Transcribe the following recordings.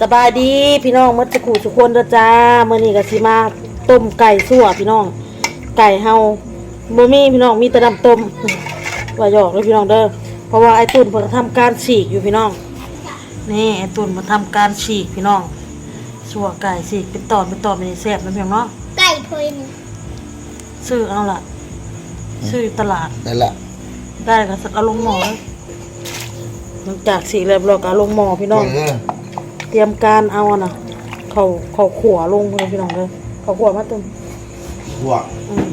สบายดีพี่น้องมัดสกูทุกคนเด้อจ้ามื้อนี้ก็สิมาต้มไก่สั่วพี่น้อง ไก่เฮาบ่มีพี่น้องมีแต่น้ำต้มว่าหยอกเลยพี่น้องเด้อเพราะว่าไอ้ตุ่นเพิ่นทำการฉีกอยู่พี่น้อง นี่ไอ้ตุ่นมาทำการฉีกพี่น้องสั่วไก่ฉีกเป็นตอนเป็นตอนเป็นแซ่บนะพี่น้องเนาะไก่ถ้วยหนึงซื้อเอาล่ะซื้ออยู่ตลาดนั่นแหละได้ก็สักเอาลงหม้อเลยหลังจากสีเรียบร้อยก็เอาลงหม้อพี่น้อง เออ เตรียมการเอาอะนะเขาเขาขัวลงเลยพี่น้องเลยเขาขัวมาตุ้มพวกอืม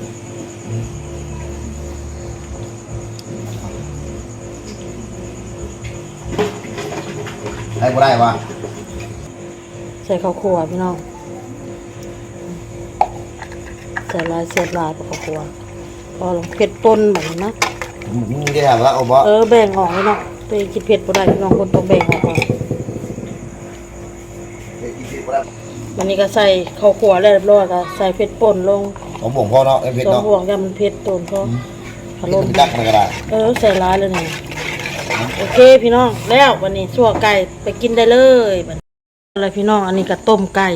ได้บ่ได้วะใส่เขาขัวพี่น้องใส่ลายเสียบลายไปเขาขัวพอลงเผ็ดป่นแบบนี้นะมึงได้ถามว่าเอาบ่เออแบ่งออกเลยเนาะตัวเองกินเผ็ดบ่ได้พี่น้องคนต้องแบ่งออกก่อน วันนี้ก็ใส่เขาขัวแล้วเรียบร้อยก็ใส่เผ็ดป่นลงของผมพ่อเนาะไอ้เพชรสองเนาะห่วงยามันเผ็ดตูนก็พะโล้มันจักมันก็ได้เออใส่ร้ายเลยนี่โอเคพี่น้องแล้ววันนี้ชั่วไก่ไปกินได้เลยบัดนี้อะไรพี่น้องอันนี้ก็ต้มไก่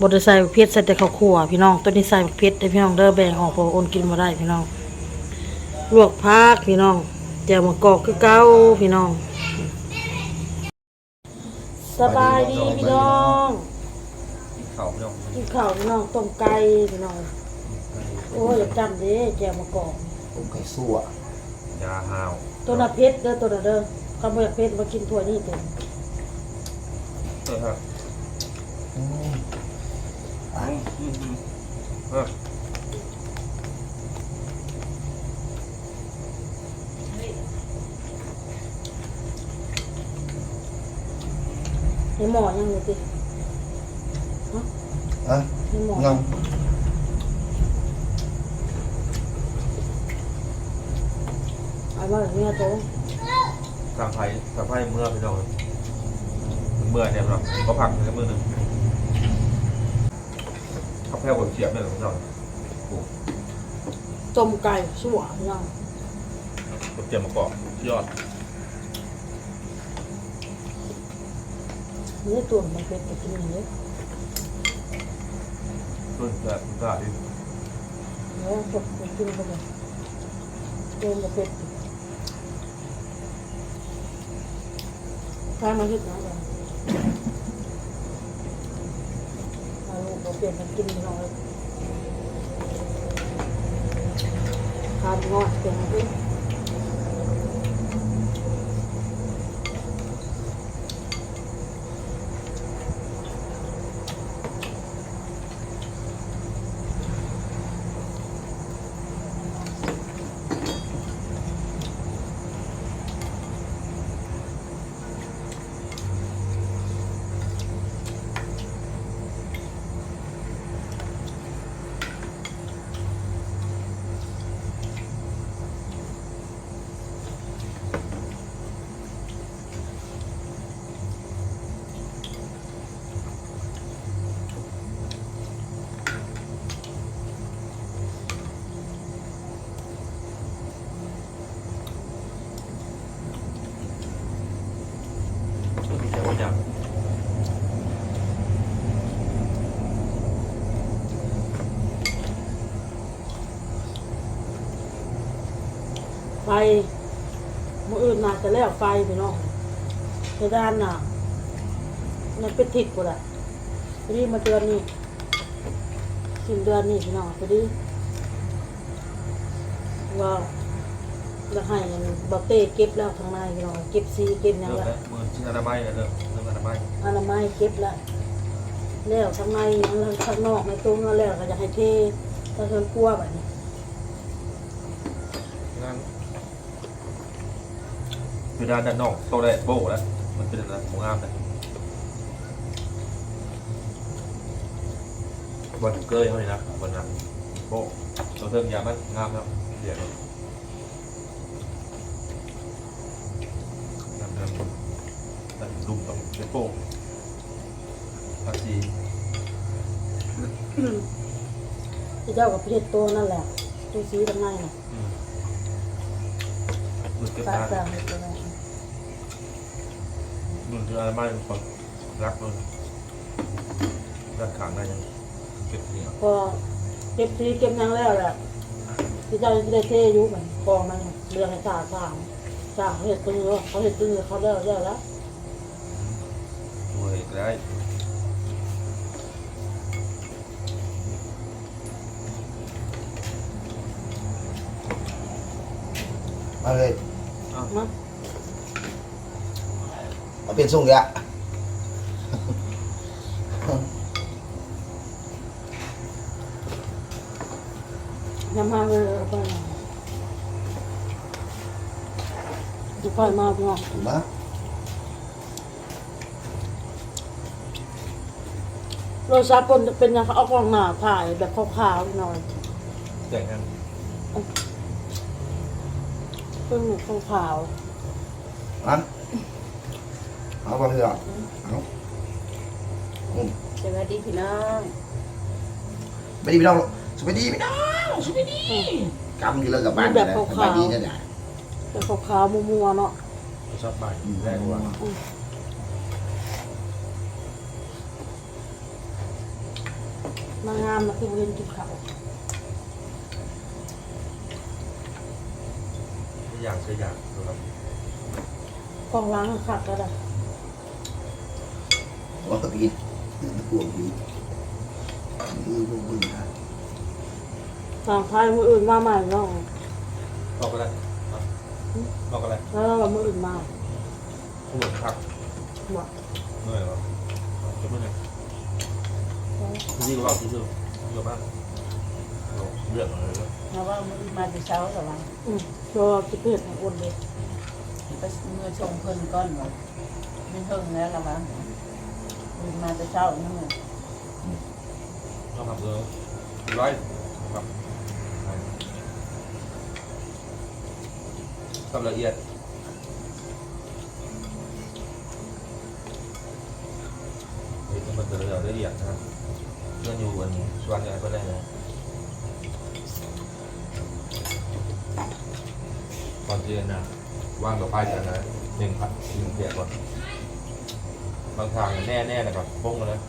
บไดใส่เพชรใส่แต่ข้าวคั่วพี่น้องตัวนี้ใส่เพชรได้พี่น้องเด้อแบ่งออกเพอโอนกินมาได้พี่น้องลวกพักพี่น้องแจ่วมะกอกคือเก้าพี่น้อง สบายดีพี่น้องเขาไม่ต้องกินข้าวพี่น้องต้มไก่พี่น้องโอ้ยอย่าจำเด้แจ่วมะกอกผมไก่สั่วยาฮาวตัวน่ะเพชรเด้อตัวน่ะเด้อคำว่าเพชรมากินถั่วนี่ตัวเออครับ อืม เออ ให้หมอยังอยู่ติอะให้หมองังเอามาแบบนี้โตทางไผ่ทางไผ่เมื่อไปเราเมื่อเนี่ยเราก็ผักในมือหนึ่งข้าวแพ้บดเสียบเนี่ยของเราต้มไก่สั่วพี่น้องบดเจียมมะกอกยอด นี่ตัวมันเพชรจะกินอย่างนี้ต้นแบบกล้าดิเนื้อสดมันกินไปเลยตัวมันเพชรใครมาเห็ดนะเดี๋ยวเอาลูกเอาเปลี่ยนกันกินพี่น้องเลยทานงอดเปลี่ยนกันกิน มืออื่นน่าจะแล้วไฟพี่น้องในด้านน่ะนั่นเป็นทิศกูแหละพอดีมาเดือนนี้สิ้นเดือนนี้พี่น้องพอดีว่าแล้วให้บักเต้เก็บแล้วทางในพี่น้องเก็บซีเก็บหยังเริ่มละแล้วมือชิ้นอนามัยแล้วเริ่มเริ่มอนามัยอนามัยเก็บแล้วแล้วทางในหยังแล้วข้างนอกในตู้นั่นแล้วก็จะให้เทถ้าเพิ่นกลัวแบบนี้งั้น คือด้านด้านนอกโตได้โบ้แล้วมันเป็นอะไรของงามเลยบนเกยเขาเลยนะบนนั้นโบ้ตัวเทิงยามันงามแล้วเดี๋ยวนั่นนั่นนั่นลุมต้องเป็นโป้ภาษีเจ้ากับประเทศตัวนั่นแหละตัวสีทางในน่ะอืมมื นจางเลยตัวนั้นมือคืออะไรไม่คนรักมันรักขังได้ยังเก็บเหนียวพอเก็บทีเก็บยังแล้วแหละที่เจ้าจะได้เทอยุมันกองมันเรื่องให้สาสางสางเขาเห็ดตึงเลยเขาเห็ดตึงเลยเขาเลิกเลิกแล้วรวยได้มาเลยนะ เอาเป็นส่งยะยำมาเลยเอาไปมาดูไปมาพี่น้องถูกไหมรสชาติเป็นเป็นยังเขาเอากล้องหน้าถ่ายแบบขาวๆหน่อยแต่งกันเป็นหมูขาวอัน เอาไปเถอะเอาอืมสวัสดีพี่น้องไปดีพี่น้องสวัสดีพี่น้องสวัสดีกำอยู่เลยกับบ้านเลยนะสบายดีเนี่ยนะๆเป็นขาวๆมัวๆเนาะชอบใบแรกว่านางงามนะคือเรียนกินข้าวไม่อยากใช้อยากนะครับกล้องล้างขัดก็ได้ ว่าพี่กลัวพี่คือพวกมึงนะทางพายมืออื่นมาใหม่เนาะบอกอะไรบอกอะไรแล้วเรามืออื่นมาผู้หญิงพักบอกเหนื่อยหรอจะเมื่อยที่นี่ก็บอกที่สุดเยอะมากเลือกอะไรแล้วมาว่ามือมาแต่เช้าแต่ว่าอืมตัวกิเพ็ดของอ้นเลยไปมือชงเพิ่นก้อนว่าไม่เพิ่งแล้วละว่า มือมาแต่เช้านั่นแหละต้องทำเลยร้อยครับทำละเอียดเฮ้ยมันจะละเอียดนะเรื่องอยู่วันนี้ชวนอะไรก็ได้นะก่อนเจนนะว่างกับป้ายกันนะหนึ่งพันหนึ่งเสียก่อน บางทางแน่แน่ๆนะครับพุ่งมาเลย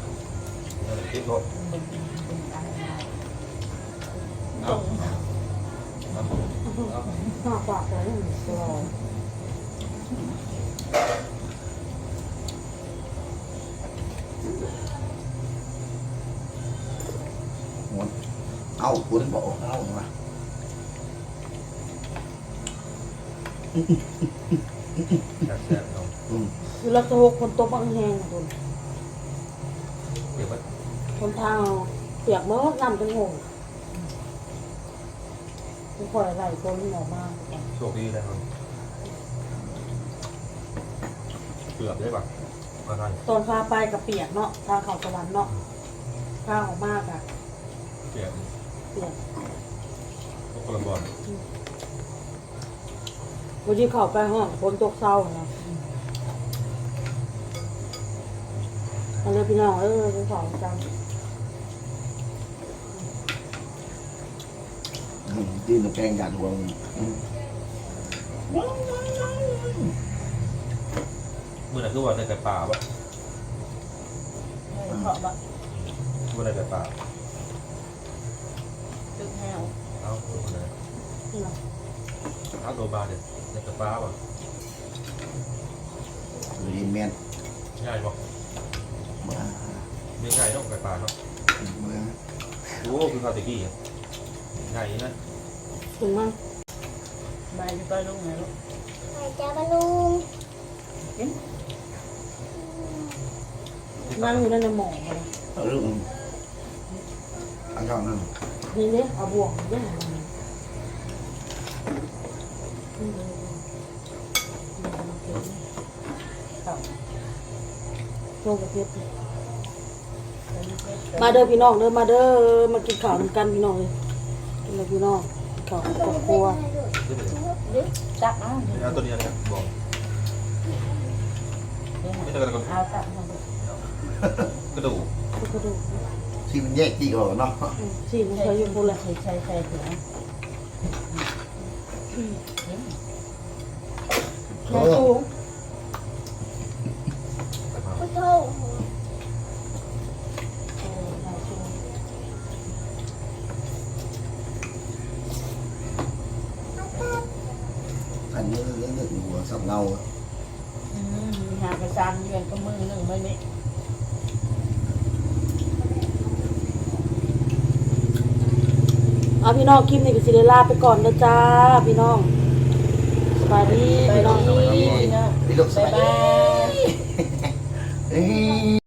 คิดรถเป็นเป็นอะไรมาเอาเอาเอาหน้าปากเลยตัวเอาคุณบอกเอามา แซ่บๆเนาะอืมเวลาโตคนโตบางแหงคนเดี๋ยวว่าคนทางเปียกเมื่อน้ำจะงงไม่ค่อยไหลตัวนี้ออกมาโชคดีนะครับเกือบได้ปะมาทันตอนพาไปกับเปียกเนาะทางเขาสวรรค์เนาะข้างออกมากอะเกือบเปียก พวกคนละบอล วันที่เข้าไปห้องคนตกเศร้าเนาะเอาเลยพี่น้องเออเป็นของจำอืมยืนตะแกรงยันหัวมึงอืมเมื่อไหร่คือว่าในไก่ป่าปะเพราะว่าเมื่อไหร่ไก่ป่าตึกแนวเอ้าเมื่อไหร่นี่เนาะ เอาตัวบาเนี่ยในไก่ป่าปะเรียนแมนง่ายปะมาไม่ง่ายเนาะไก่ป่าเนาะมาโอ้คือคาติกี้อะง่ายนะถึงมั้งมาอยู่ก็ลุงไงลูกจ้าบาลุงนั่งอยู่ในหมองเลยเอาเรื่องอันช่องนั้นนี่เนี่ยเอาบ่วงเนี่ย ต่อลกับเพชรมาเด้อพี่น้องเด้อมาเด้อมากินข้าวนำกันพี่น้องเลยกินเลยพี่น้องข้าวกับครอบครัวจับเอาเอาตัวนี้นะบอกไม่ใช่กระดูกเอาจับอากระดูกกระดูกที่มันแยกจีออกเนาะที่มันเคยอยู่บนเลยใส่ใส่ใส่ถุง เออพุทโธอันนี้เรื่องหนึ่งหัวสับเงาอืมหากระซังเรียนก็มือหนึ่งไม่เนี่ยเอาพี่น้องคลิปนี้ไปซีเดล่าไปก่อนนะจ้า พี่น้อง สบายดีไป